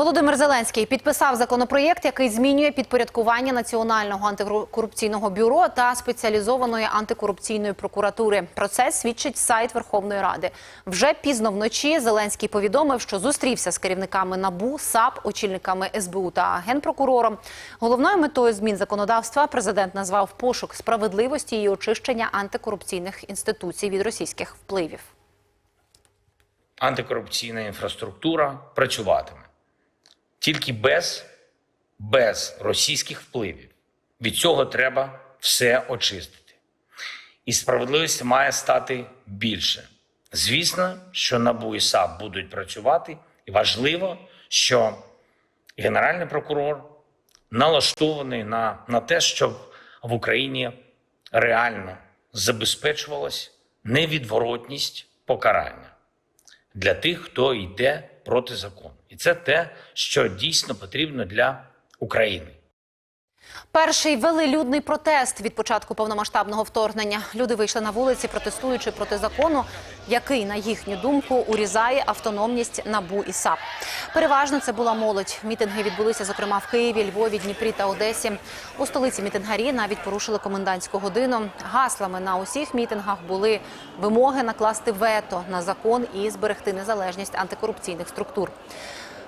Володимир Зеленський підписав законопроєкт, який змінює підпорядкування Національного антикорупційного бюро та спеціалізованої антикорупційної прокуратури. Про це свідчить сайт Верховної Ради. Вже пізно вночі Зеленський повідомив, що зустрівся з керівниками НАБУ, САП, очільниками СБУ та генпрокурором. Головною метою змін законодавства президент назвав пошук справедливості і очищення антикорупційних інституцій від російських впливів. антикорупційна інфраструктура працюватиме тільки без, без російських впливів. Від цього треба все очистити. І справедливості має стати більше. Звісно, що НАБУ і САП будуть працювати, і важливо, що Генеральний прокурор налаштований на, на те, щоб в Україні реально забезпечувалась невідворотність покарання для тих, хто йде проти закону. І це те, що дійсно потрібно для України. Перший велелюдний протест від початку повномасштабного вторгнення. Люди вийшли на вулиці, протестуючи проти закону, який, на їхню думку, урізає автономність НАБУ і САП. Переважно це була молодь. Мітинги відбулися, зокрема, в Києві, Львові, Дніпрі та Одесі. У столиці мітингарі навіть порушили комендантську годину. Гаслами на усіх мітингах були вимоги накласти вето на закон і зберегти незалежність антикорупційних структур.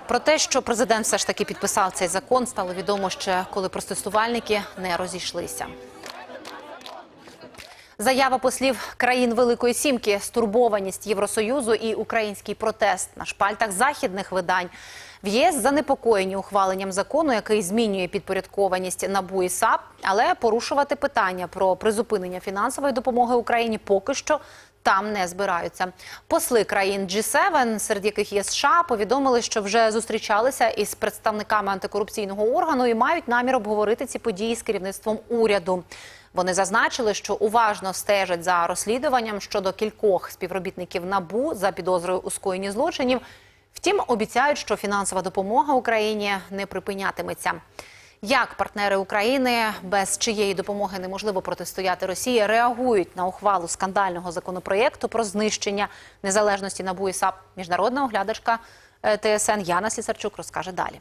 Про те, що президент все ж таки підписав цей закон, стало відомо ще коли протестувальники не розійшлися. Заява послів країн Великої Сімки, стурбованість Євросоюзу і український протест на шпальтах західних видань. В ЄС занепокоєні ухваленням закону, який змінює підпорядкованість НАБУ і САП, але порушувати питання про призупинення фінансової допомоги Україні поки що там не збираються. Посли країн G7, серед яких є США, повідомили, що вже зустрічалися із представниками антикорупційного органу і мають намір обговорити ці події з керівництвом уряду. Вони зазначили, що уважно стежать за розслідуванням щодо кількох співробітників НАБУ за підозрою у скоєнні злочинів. Втім, обіцяють, що фінансова допомога Україні не припинятиметься. Як партнери України, без чиєї допомоги неможливо протистояти Росії, реагують на ухвалу скандального законопроєкту про знищення незалежності НАБУ і САП? Міжнародна оглядачка е, ТСН Яна Слісарчук розкаже далі.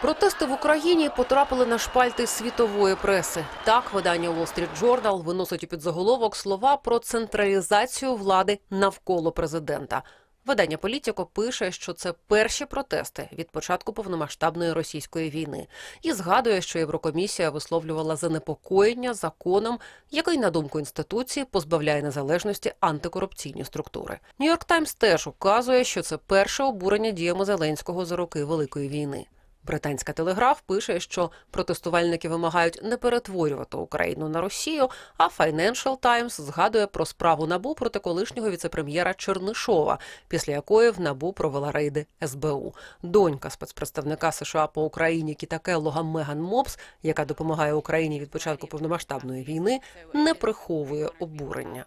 Протести в Україні потрапили на шпальти світової преси. Так, видання Wall Street Journal виносить у підзаголовок слова про централізацію влади навколо президента. Видання Політіко пише, що це перші протести від початку повномасштабної російської війни, і згадує, що Єврокомісія висловлювала занепокоєння законом, який, на думку інституції, позбавляє незалежності антикорупційні структури. Нью-Йорк Таймс теж указує, що це перше обурення діями Зеленського за роки Великої війни. Британська телеграф пише, що протестувальники вимагають не перетворювати Україну на Росію. А Financial Times згадує про справу набу проти колишнього віцепрем'єра Чернишова, після якої в набу провела рейди СБУ. Донька спецпредставника США по Україні Кіта Келлога Меган Мопс, яка допомагає Україні від початку повномасштабної війни, не приховує обурення.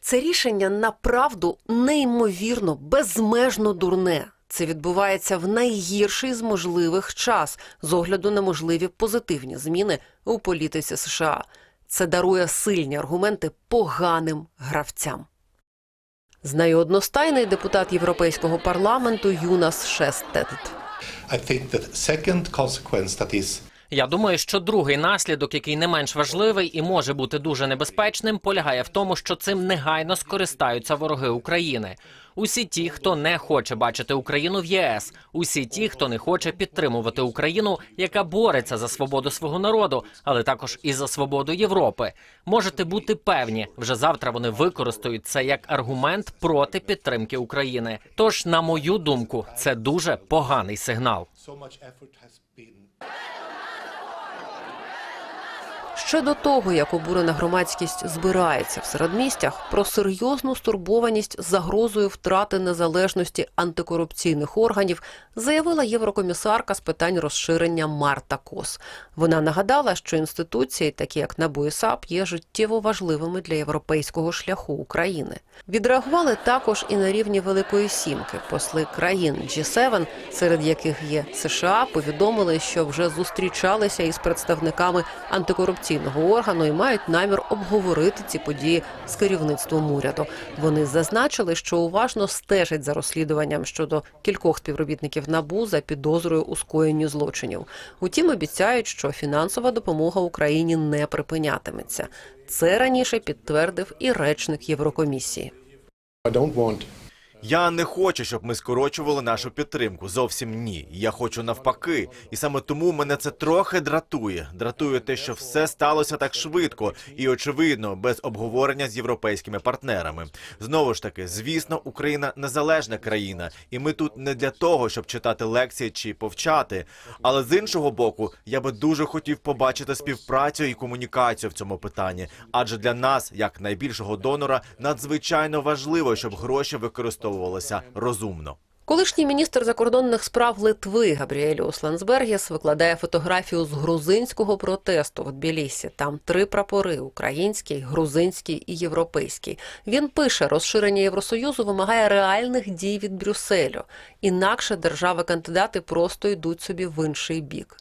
Це рішення направду неймовірно безмежно дурне. Це відбувається в найгірший з можливих час з огляду на можливі позитивні зміни у політиці США. Це дарує сильні аргументи поганим гравцям. Знає одностайний депутат Європейського парламенту Юнас Шестед. Я думаю, що другий наслідок, який не менш важливий і може бути дуже небезпечним, полягає в тому, що цим негайно скористаються вороги України. Усі ті, хто не хоче бачити Україну в ЄС, усі ті, хто не хоче підтримувати Україну, яка бореться за свободу свого народу, але також і за свободу Європи. Можете бути певні, вже завтра вони використають це як аргумент проти підтримки України. Тож, на мою думку, це дуже поганий сигнал. Ще до того, як обурена громадськість збирається в середмістях, про серйозну стурбованість загрозою втрати незалежності антикорупційних органів заявила єврокомісарка з питань розширення Марта Кос. Вона нагадала, що інституції, такі як НАБУ і САП, є життєво важливими для європейського шляху України. Відреагували також і на рівні Великої Сімки. Посли країн G7, серед яких є США, повідомили, що вже зустрічалися із представниками антикорупційних конституційного органу і мають намір обговорити ці події з керівництвом уряду. Вони зазначили, що уважно стежать за розслідуванням щодо кількох співробітників НАБУ за підозрою у скоєнні злочинів. Утім, обіцяють, що фінансова допомога Україні не припинятиметься. Це раніше підтвердив і речник Єврокомісії. Я не хочу, щоб ми скорочували нашу підтримку. Зовсім ні. Я хочу навпаки. І саме тому мене це трохи дратує. Дратує те, що все сталося так швидко і очевидно, без обговорення з європейськими партнерами. Знову ж таки, звісно, Україна незалежна країна, і ми тут не для того, щоб читати лекції чи повчати. Але з іншого боку, я би дуже хотів побачити співпрацю і комунікацію в цьому питанні. Адже для нас, як найбільшого донора, надзвичайно важливо, щоб гроші використовувалися розумно. Колишній міністр закордонних справ Литви Габріеліус Лансбергіс викладає фотографію з грузинського протесту в Тбілісі. Там три прапори: український, грузинський і європейський. Він пише, розширення Євросоюзу вимагає реальних дій від Брюсселю. Інакше держави-кандидати просто йдуть собі в інший бік.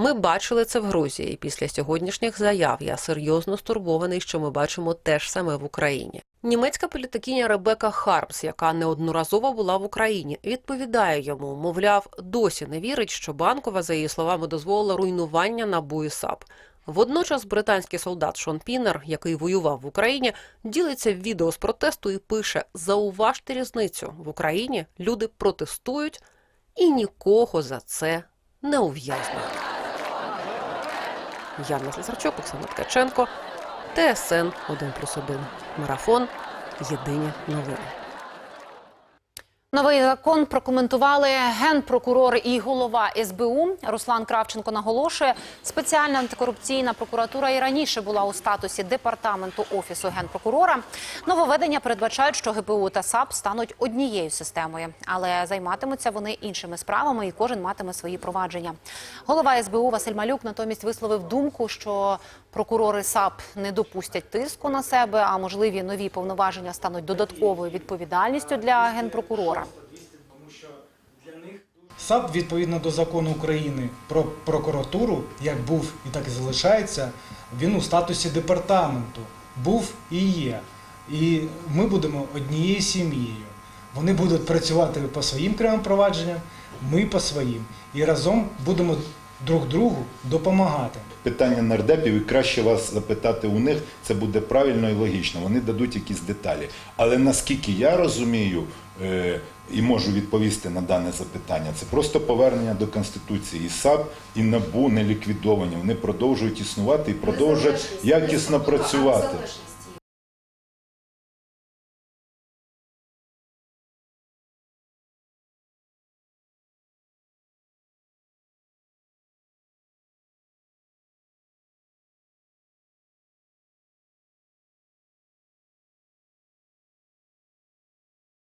Ми бачили це в Грузії. Після сьогоднішніх заяв я серйозно стурбований, що ми бачимо те ж саме в Україні. Німецька політикиня Ребека Хармс, яка неодноразово була в Україні, відповідає йому, мовляв, досі не вірить, що банкова, за її словами, дозволила руйнування НАБУ і САП. Водночас британський солдат Шон Пінер, який воював в Україні, ділиться відео з протесту і пише: зауважте різницю в Україні люди протестують і нікого за це не ув'язнюють. Яна Слесарчук, Оксана Ткаченко, ТСН 1+,1. Марафон. Єдині новини. Новий закон прокоментували генпрокурор і голова СБУ. Руслан Кравченко наголошує, спеціальна антикорупційна прокуратура і раніше була у статусі департаменту офісу генпрокурора. Нововведення передбачають, що ГПУ та САП стануть однією системою, але займатимуться вони іншими справами, і кожен матиме свої провадження. Голова СБУ Василь Малюк натомість висловив думку, що прокурори САП не допустять тиску на себе, а можливі нові повноваження стануть додатковою відповідальністю для генпрокурора. САП відповідно до закону України про прокуратуру, як був і так і залишається, він у статусі департаменту був і є. І ми будемо однією сім'єю. Вони будуть працювати по своїм кривим провадженням, ми по своїм. І разом будемо друг другу допомагати. питання нардепів, і краще вас запитати у них, це буде правильно і логічно. Вони дадуть якісь деталі. Але наскільки я розумію е, і можу відповісти на дане запитання, це просто повернення до Конституції. І САП, і НАБУ не ліквідовані. Вони продовжують існувати і продовжують якісно працювати.